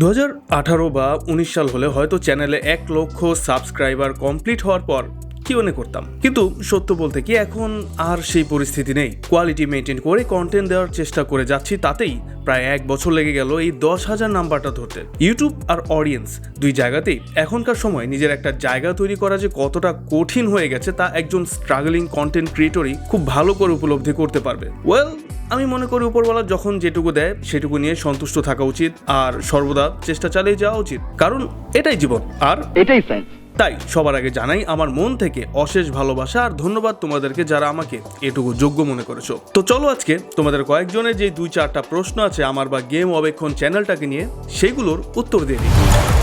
দু আঠারো বা উনিশ সাল হলে হয়তো চ্যানেলে এক লক্ষ সাবস্ক্রাইবার কমপ্লিট হওয়ার পর কিউএনএ করতাম? কিন্তু সত্য বলতে কি এখন আর সেই পরিস্থিতি নেই। কোয়ালিটি মেনটেন করে কন্টেন্ট দেওয়ার চেষ্টা করে যাচ্ছি তাতেই প্রায় এক বছর লেগে গেল এই দশ হাজার নাম্বারটা ধরতে। ইউটিউব আর অডিয়েন্স দুই জায়গাতেই এখনকার সময় নিজের একটা জায়গা তৈরি করা যে কতটা কঠিন হয়ে গেছে তা একজন স্ট্রাগলিং কন্টেন্ট ক্রিয়েটরই খুব ভালো করে উপলব্ধি করতে পারবে। ওয়েল আমি মনে করি উপরওয়ালা যখন যেটুকু দেয় সেটুকু নিয়ে সন্তুষ্ট থাকা উচিত আর সর্বদা চেষ্টা চালিয়ে যাওয়া উচিত। কারণ এটাই জীবন। আর এটাই সায়েন্স তাই সবার আগে জানাই আমার মন থেকে অশেষ ভালোবাসা আর ধন্যবাদ তোমাদেরকে যারা আমাকে এটুকু যোগ্য মনে করেছ। তো চলো আজকে তোমাদের কয়েকজনের যে দুই চারটা প্রশ্ন আছে আমার বা গেম অবেক্ষণ চ্যানেলটাকে নিয়ে সেইগুলোর উত্তর দিয়ে দিই।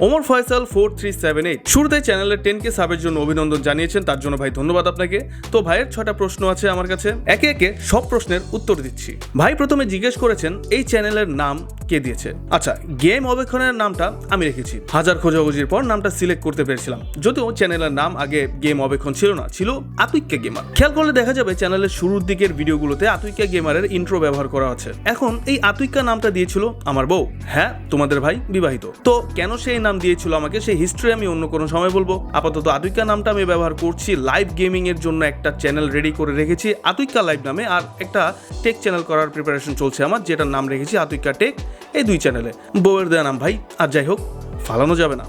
Omar Faisal four three seven eight. শুরুতে চ্যানেলের টেন কে সাবের জন্য অভিনন্দন জানিয়েছেন, তার জন্য ভাই ধন্যবাদ আপনাকে। তো ভাইয়ের ছটা প্রশ্ন আছে আমার কাছে। একে একে সব প্রশ্নের উত্তর দিচ্ছি। ভাই প্রথমে জিজ্ঞেস করেছেন, এই চ্যানেলের নাম কে দিয়েছে? আচ্ছা গেম অবেক্ষণের নামটা আমি রেখেছি। হাজার খোঁজাখুঁজির পর নামটা সিলেক্ট করতে পেরেছিলাম। যদিও চ্যানেলের নাম আগে গেম অবেক্ষণ ছিল না, ছিল আতুইক্কা গেমার। খেয়াল করলে দেখা যাবে চ্যানেলের শুরুর দিকের ভিডিওগুলোতে আতুইক্কা গেমারের ইন্ট্রো ব্যবহার করা আছে। এখন এই আতুইক্কা নামটা দিয়েছিল আমার বউ। হ্যাঁ তোমাদের ভাই বিবাহিত। তো কেন সেই নাম দিয়েছিল আমাকে, সেই হিস্ট্রি আমি অন্য কোনো সময় বলব। আপাতত আতুইক্কা নামটা আমি ব্যবহার করছি লাইভ গেমিং এর জন্য একটা চ্যানেল রেডি করে রেখেছি আতুইক্কা লাইভ নামে, আর একটা টেক চ্যানেল করার প্রিপারেশন চলছে আমার, যেটার নাম রেখেছি আতুইক্কা টেক এই দুই চ্যানেলে বউয়ের দেয়া নাম ভাই, আর যাই হোক, ফালানো যাবে না।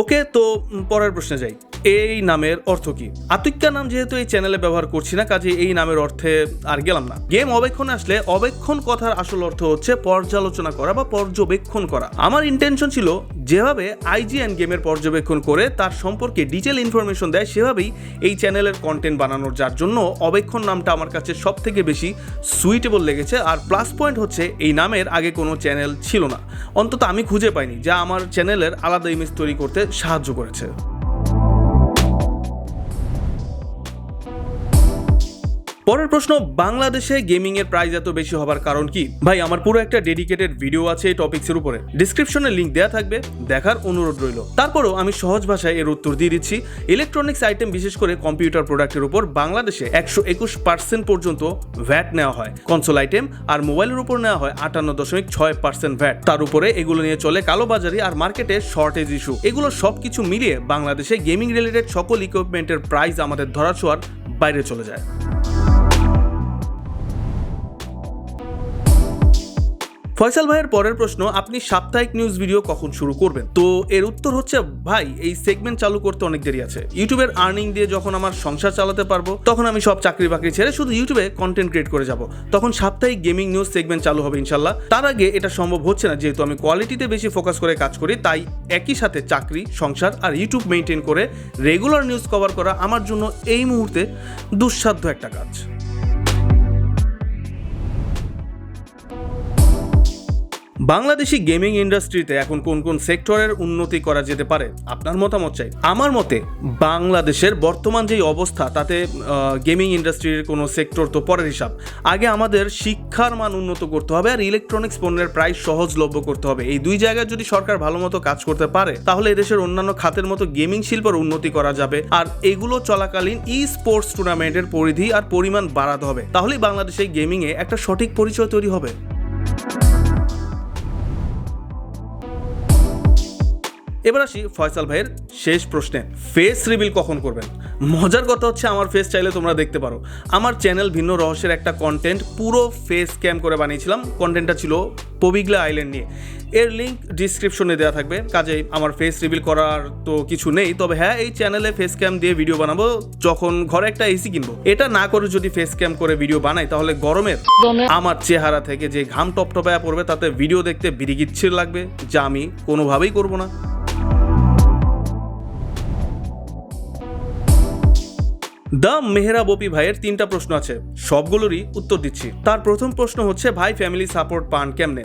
ওকে, তো পরের প্রশ্নে যাই। এই নামের অর্থ কি? আতিক্কা নাম যেহেতু এই চ্যানেলে ব্যবহার করছি না কাজে এই নামের অর্থে আর গেলাম না। গেম অবেক্ষণ আসলে অবেক্ষণ কথার আসল অর্থ হচ্ছে পর্যালোচনা করা বা পর্যবেক্ষণ করা। আমার ইন্টেনশন ছিল যেভাবে আইজিএন গেমের পর্যবেক্ষণ করে তার সম্পর্কে ডিটেল ইনফরমেশন দেয়, সেভাবেই এই চ্যানেলের কন্টেন্ট বানানোর, যার জন্য অবেক্ষণ নামটা আমার কাছে সব থেকে বেশি সুইটেবল লেগেছে। আর প্লাস পয়েন্ট হচ্ছে এই নামের আগে কোনো চ্যানেল ছিল না। অন্তত আমি খুঁজে পাইনি, যা আমার চ্যানেলের আলাদা ইমেজ তৈরি করতে সাহায্য করেছে। পরের প্রশ্ন, বাংলাদেশে গেমিং এর প্রাইস এত বেশি হবার কারণ কি? ভাই, আমার পুরো একটা ডেডিকেটেড ভিডিও আছে এই টপিক্সের উপরে। ডিসক্রিপশনে লিংক দেওয়া থাকবে, দেখার অনুরোধ রইল। তারপরও আমি সহজ ভাষায় এর উত্তর দিয়ে দিচ্ছি। ইলেকট্রনিক্স আইটেম বিশেষ করে কম্পিউটার প্রোডাক্টের উপর বাংলাদেশে একশো একুশ পার্সেন্ট পর্যন্ত ভ্যাট নেওয়া হয়। কনসোল আইটেম আর মোবাইলের উপর নেওয়া হয় আটান্ন দশমিক ছয় পার্সেন্ট ভ্যাট তার উপরে এগুলো নিয়ে চলে কালোবাজারি আর মার্কেটে শর্টেজ ইস্যু এগুলো সবকিছু মিলিয়ে বাংলাদেশে গেমিং রিলেটেড সকল ইকুইপমেন্টের প্রাইস আমাদের ধরাছোঁয়ার বাইরে চলে যায়। ফয়সাল ভাইয়ের পরের প্রশ্ন, আপনি সাপ্তাহিক নিউজ ভিডিও কখন শুরু করবেন? তো এর উত্তর হচ্ছে, ভাই, এই সেগমেন্ট চালু করতে অনেক দেরি আছে। ইউটিউবের আর্নিং দিয়ে যখন আমার সংসার চালাতে পারব, তখন আমি সব চাকরি বাকরি ছেড়ে শুধু ইউটিউবে কন্টেন্ট ক্রিয়েট করে যাব। তখন সাপ্তাহিক গেমিং নিউজ সেগমেন্ট চালু হবে ইনশাল্লাহ। তার আগে এটা সম্ভব হচ্ছে না, যেহেতু আমি কোয়ালিটিতে বেশি ফোকাস করে কাজ করি, তাই একই সাথে চাকরি, সংসার আর ইউটিউব মেনটেন করে রেগুলার নিউজ কভার করা আমার জন্য এই মুহূর্তে দুঃসাধ্য একটা কাজ। বাংলাদেশি গেমিং ইন্ডাস্ট্রিতে এখন কোন কোন সেক্টরের উন্নতি করা যেতে পারে? আপনার মতামত চাই। আমার মতে, বাংলাদেশের বর্তমান যেই অবস্থা, তাতে গেমিং ইন্ডাস্ট্রির কোনো সেক্টর তো পরের হিসাব। আগে আমাদের শিক্ষার মান উন্নত করতে হবে আর ইলেকট্রনিক্স পণ্যের প্রাইস সহজলভ্য করতে হবে। এই দুই জায়গায় যদি সরকার ভালো মতো কাজ করতে পারে, তাহলে এদেশের অন্যান্য খাতের মতো গেমিং শিল্পের উন্নতি করা যাবে। আর এগুলো চলাকালীন ই স্পোর্টস টুর্নামেন্টের পরিধি আর পরিমাণ বাড়াতে হবে। তাহলেই বাংলাদেশে গেমিংয়ে একটা সঠিক পরিচয় তৈরি হবে। এবার আসি ফয়সাল ভাইয়ের শেষ প্রশ্নে। ফেস রিভিল কখন করবেন? মজার কথা হচ্ছে আমার ফেস চাইলে তোমরা দেখতে পারো। আমার চ্যানেল ভিন্ন রহস্যের একটা কন্টেন্ট পুরো ফেস ক্যাম করে বানিয়েছিলাম। কন্টেন্টটা ছিল পবিগলা আইল্যান্ড নিয়ে। এর লিঙ্ক ডিসক্রিপশনে দেওয়া থাকবে। কাজেই আমার ফেস রিভিল করার তো কিছু নেই। তবে হ্যাঁ এই চ্যানেলে ফেস ক্যাম দিয়ে ভিডিও বানাবো। যখন ঘরে একটা এসি কিনবো। এটা না করে যদি ফেস ক্যাম করে ভিডিও বানাই তাহলে গরমের আমার চেহারা থেকে যে ঘাম টপটপায়া পড়বে তাতে ভিডিও দেখতে বিরিগিচ্ছির লাগবে যা আমি কোনোভাবেই করব না। দ্য মেহরা বপি ভাইয়ের তিনটা প্রশ্ন আছে। সবগুলোরই উত্তর দিচ্ছি। তার প্রথম প্রশ্ন হচ্ছে, ভাই ফ্যামিলি সাপোর্ট পান কেমনে?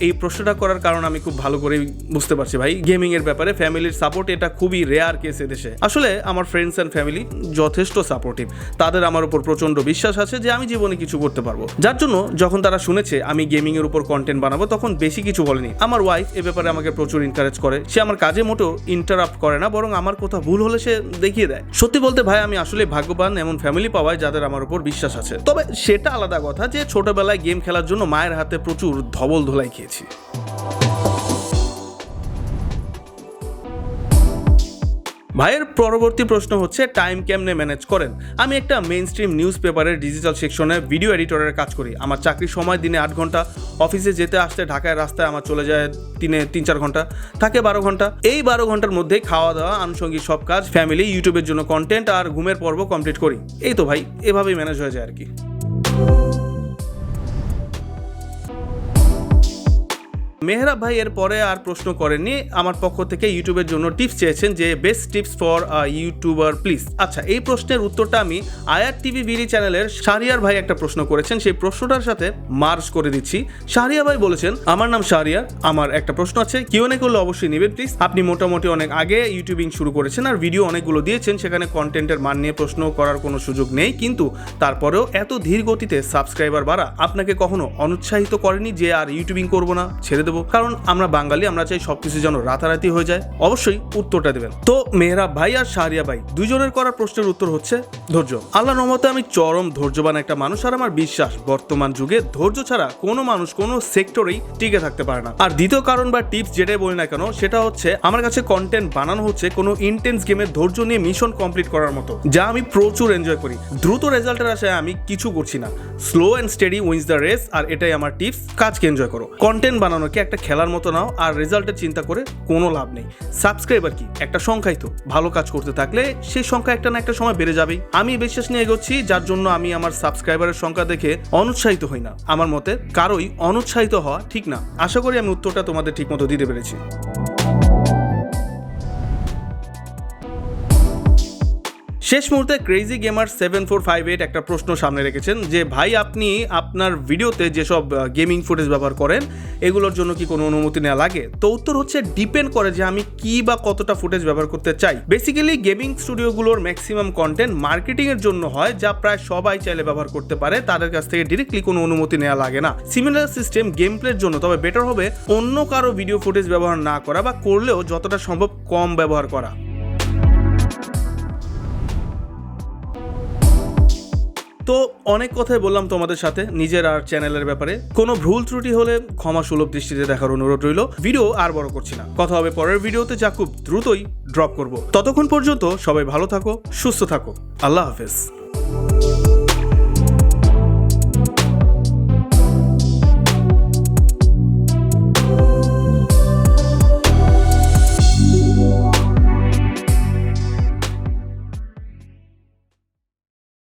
এই প্রশ্নটা করার কারণ আমি খুব ভালো করেই বুঝতে পারছি ভাই। গেমিং এর ব্যাপারে ফ্যামিলির সাপোর্ট এটা খুবই রেয়ার কেস দেশে। আসলে আমার ফ্রেন্ডস অ্যান্ড ফ্যামিলি যথেষ্ট সাপোর্টিভ তাদের আমার উপর প্রচণ্ড বিশ্বাস আছে যে আমি জীবনে কিছু করতে পারব। যার জন্য যখন তারা শুনেছে, আমি গেমিং এর উপর কন্টেন্ট বানাবো, তখন বেশি কিছু বলেনি। আমার ওয়াইফ এ ব্যাপারে আমাকে প্রচুর ইনকারেজ করে। সে আমার কাজে মোটেও ইন্টারাপ্ট করে না, বরং আমার কোথাও ভুল হলে সে দেখিয়ে দেয়। সত্যি বলতে ভাই, আমি আসলে ভাগ্যবান এমন ফ্যামিলি পাওয়ায় যাদের আমার উপর বিশ্বাস আছে। তবে সেটা আলাদা কথা যে ছোটবেলায় গেম খেলার জন্য মায়ের হাতে প্রচুর ধবল ধোলাই খেয়েছি। ভাইয়ের পরবর্তী প্রশ্ন হচ্ছে টাইম কেমনে ম্যানেজ করেন? আমি একটা মেইন স্ট্রিম নিউজ পেপারের ডিজিটাল সেকশনে ভিডিও এডিটরের কাজ করি। আমার চাকরির সময় দিনে আট ঘণ্টা অফিসে যেতে আসতে ঢাকায় রাস্তায় আমার চলে যায় দিনে তিন চার ঘণ্টা, থাকে বারো ঘণ্টা। এই বারো ঘণ্টার মধ্যে খাওয়া দাওয়া আনুষঙ্গিক সব কাজ ফ্যামিলি ইউটিউবের জন্য কন্টেন্ট আর ঘুমের পর্ব কমপ্লিট করি। এই তো ভাই, এভাবেই ম্যানেজ হয়ে যায় আর কি। মেহরাব ভাই এর পরে আর প্রশ্ন করেননি। আমার পক্ষ থেকে ইউটিউবের জন্য টিপস চেয়েছেন যে best tips for YouTuber please আচ্ছা এই প্রশ্নের উত্তরটা আমি আয়ার টিভি বিডি চ্যানেলের শাহরিয়ার ভাই একটা প্রশ্ন করেছেন। সেই প্রশ্নটার সাথে মার্চ করে দিচ্ছি। শাহরিয়া ভাই বলেছেন, আমার নাম শাহরিয়ার আমার একটা প্রশ্ন আছে। কিউএনএ করলে অবশ্যই নেবেন প্লিজ আপনি মোটামুটি অনেক আগে ইউটিউবিং শুরু করেছেন আর ভিডিও অনেকগুলো দিয়েছেন। সেখানে কন্টেন্টের মান নিয়ে প্রশ্ন করার কোনো সুযোগ নেই। কিন্তু তারপরেও এত ধীর গতিতে সাবস্ক্রাইবার বাড়া আপনাকে কখনো অনুৎসাহিত করেনি যে আর ইউটিউবিং করব না? ছেড়ে দেবো কারণ আমরা বাঙালি, আমরা চাই সবকিছু যেন রাতারাতি হয়ে যায়। অবশ্যই উত্তরটা দেবেন। তো মেহরাব ভাই আর শাহরিয়া ভাই, দুজনের করা প্রশ্নের উত্তর হচ্ছে ধৈর্য। আল্লাহ রহমতে আমি চরম ধৈর্যবান একটা মানুষ আর আমার বিশ্বাস, বর্তমান যুগে ধৈর্য ছাড়া কোনো মানুষ কোনো সেক্টরেই টিকে থাকতে পারে না। আর দ্বিতীয় কারণ বা টিপস যেটাই বলি না কেন, সেটা হচ্ছে আমার কাছে কন্টেন্ট বানানো হচ্ছে কোনো ইন্টেন্স গেমের ধৈর্য নিয়ে মিশন কমপ্লিট করার মতো, যা আমি প্রচুর এনজয় করি। দ্রুত রেজাল্টের আশায় আমি কিছু করছি না। Slow and steady wins the race আর এটাই আমার টিপস কাজকে এনজয় করো। কন্টেন্ট বানানোকে একটা খেলার মতো নাও আর রেজাল্টের চিন্তা করে কোনো লাভ নেই। সাবস্ক্রাইবার কি? একটা সংখ্যাই তো। ভালো কাজ করতে থাকলে সেই সংখ্যা একটা না একটা সময় বেড়ে যাবেই। আমি বিশ্বাস নিয়ে এগোচ্ছি, যার জন্য আমি আমার সাবস্ক্রাইবারের সংখ্যা দেখে অনুৎসাহিত হই না। আমার মতে কারোই অনুৎসাহিত হওয়া ঠিক না। আশা করি আমি উত্তরটা তোমাদের ঠিক মতো দিতে পেরেছি। শেষ মুহূর্তে crazy gamer seven four five eight একটা প্রশ্ন সামনে রেখেছেন যে, ভাই, আপনি আপনার ভিডিওতে যেসব গেমিং ফুটেজ ব্যবহার করেন, এগুলোর জন্য কি কোনো অনুমতি নেওয়া লাগে? তো উত্তর হচ্ছে ডিপেন্ড করে যে আমি কি বা কতটা ফুটেজ ব্যবহার করতে চাই। বেসিক্যালি গেমিং স্টুডিওগুলোর ম্যাক্সিমাম কন্টেন্ট মার্কেটিংয়ের জন্য হয়, যা প্রায় সবাই চাইলে ব্যবহার করতে পারে। তাদের কাছ থেকে ডিরেক্টলি কোনো অনুমতি নেওয়া লাগে না। সিমিলার সিস্টেম গেম প্লের জন্য, তবে বেটার হবে অন্য কারও ভিডিও ফুটেজ ব্যবহার না করা বা করলেও যতটা সম্ভব কম ব্যবহার করা। তো অনেক কথাই বললাম তোমাদের সাথে, নিজের আর চ্যানেলের ব্যাপারে। কোনো ভুল ত্রুটি হলে ক্ষমা সুলভ দৃষ্টিতে দেখার অনুরোধ রইল। ভিডিও আর বড় করছি না। কথা হবে পরের ভিডিওতে, যা খুব দ্রুতই ড্রপ করব। ততক্ষণ পর্যন্ত সবাই ভালো থাকো, সুস্থ থাকো। আল্লাহ হাফেজ।